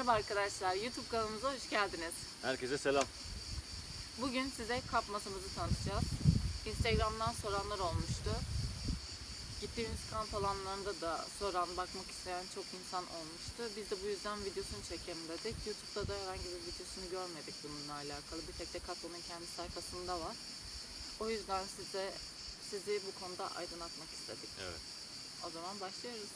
Merhaba arkadaşlar, YouTube kanalımıza hoş geldiniz. Herkese selam. Bugün size kap masamızı tanıtacağız. Instagram'dan soranlar olmuştu. Gittiğimiz kamp alanlarında da soran, bakmak isteyen çok insan olmuştu. Biz de bu yüzden videosunu çekelim dedik. YouTube'da da herhangi bir videosunu görmedik bununla alakalı. Bir tek Decathlon'un kendi sayfasında var. O yüzden size sizi bu konuda aydınlatmak istedik. Evet. O zaman başlıyoruz.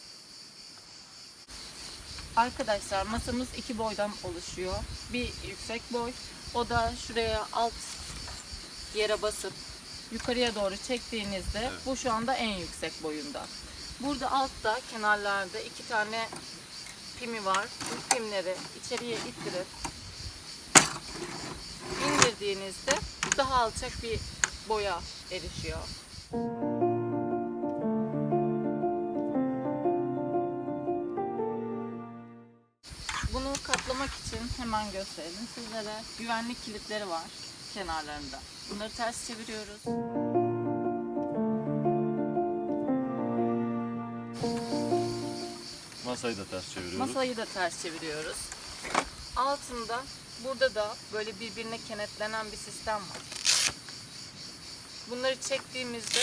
Arkadaşlar masamız iki boydan oluşuyor. Bir yüksek boy. O da şuraya alt yere basıp yukarıya doğru çektiğinizde Evet. bu şu anda en yüksek boyunda. Burada altta kenarlarda iki tane pimi var. Bu pimleri içeriye ittirip indirdiğinizde daha alçak bir boya erişiyor. Bunu hemen gösterelim sizlere. Güvenlik kilitleri var kenarlarında. Bunları ters çeviriyoruz. Masayı da ters çeviriyoruz. Masayı da ters çeviriyoruz. Altında burada da böyle birbirine kenetlenen bir sistem var. Bunları çektiğimizde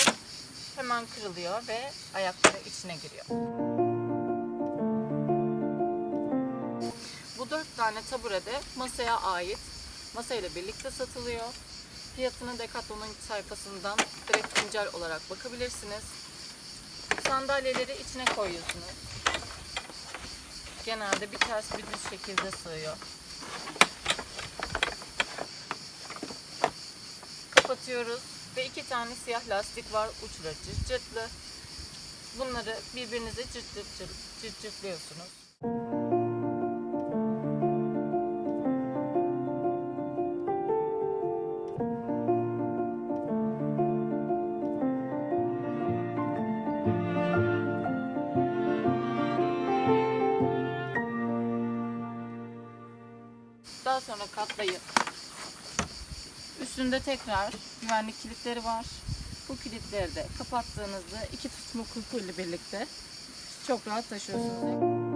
hemen kırılıyor ve ayakları içine giriyor. Tane tabure de masaya ait. Masayla birlikte satılıyor. Fiyatını Decathlon'un sayfasından direkt güncel olarak bakabilirsiniz. Sandalyeleri içine koyuyorsunuz. Genelde bir ters bir düz şekilde sığıyor. Kapatıyoruz ve iki tane siyah lastik var uçları cırt. Bunları birbirinize cırt cırt cırt, cırt cırtlıyorsunuz. Daha sonra katlayıp üstünde tekrar güvenlik kilitleri var. Bu kilitleri de kapattığınızda iki tutma kulpuyla birlikte çok rahat taşıyorsunuz.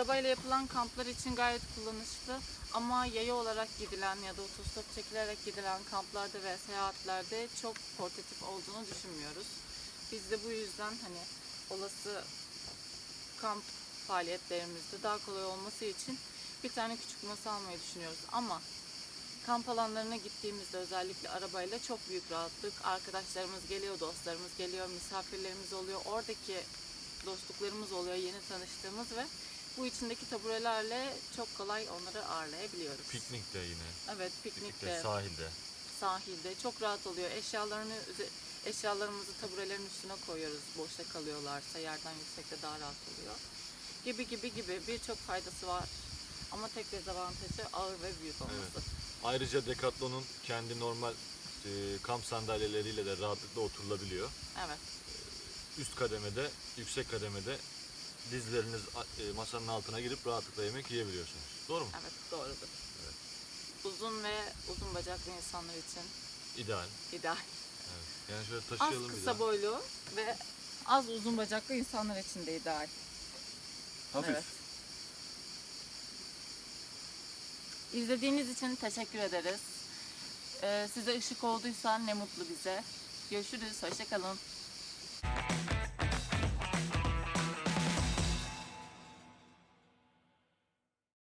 Arabayla yapılan kamplar için gayet kullanışlı ama yaya olarak gidilen ya da otostop çekilerek gidilen kamplarda ve seyahatlerde çok portatif olduğunu düşünmüyoruz. Biz de bu yüzden hani olası kamp faaliyetlerimizde daha kolay olması için bir tane küçük masa almayı düşünüyoruz. Ama kamp alanlarına gittiğimizde özellikle arabayla çok büyük rahatlık. Arkadaşlarımız geliyor, dostlarımız geliyor, misafirlerimiz oluyor. Oradaki dostluklarımız oluyor, yeni tanıştığımız ve bu içindeki taburelerle çok kolay onları ağırlayabiliyoruz. Piknik de yine. Evet, Piknikte, piknikte, sahilde. sahilde çok rahat oluyor. Eşyalarını eşyalarımızı taburelerin üstüne koyuyoruz. Boşta kalıyorlarsa yerden yüksekte daha rahat oluyor. Gibi gibi gibi birçok faydası var. Ama tek dezavantajı ağır ve büyük olması. Ayrıca Decathlon'un kendi normal e, kamp sandalyeleriyle de rahatlıkla oturulabiliyor. Evet. Üst kademede, yüksek kademede dizleriniz e, masanın altına girip rahatlıkla yemek yiyebiliyorsunuz. Doğru mu? Evet, doğrudur. Uzun ve uzun bacaklı insanlar için İdeal. ideal. Evet. Yani şöyle Az taşıyalım bir kısa daha. boylu ve az uzun bacaklı insanlar için de ideal. Hafif. Evet. İzlediğiniz için teşekkür ederiz. Ee, size ışık olduysa ne mutlu bize. Görüşürüz, hoşçakalın.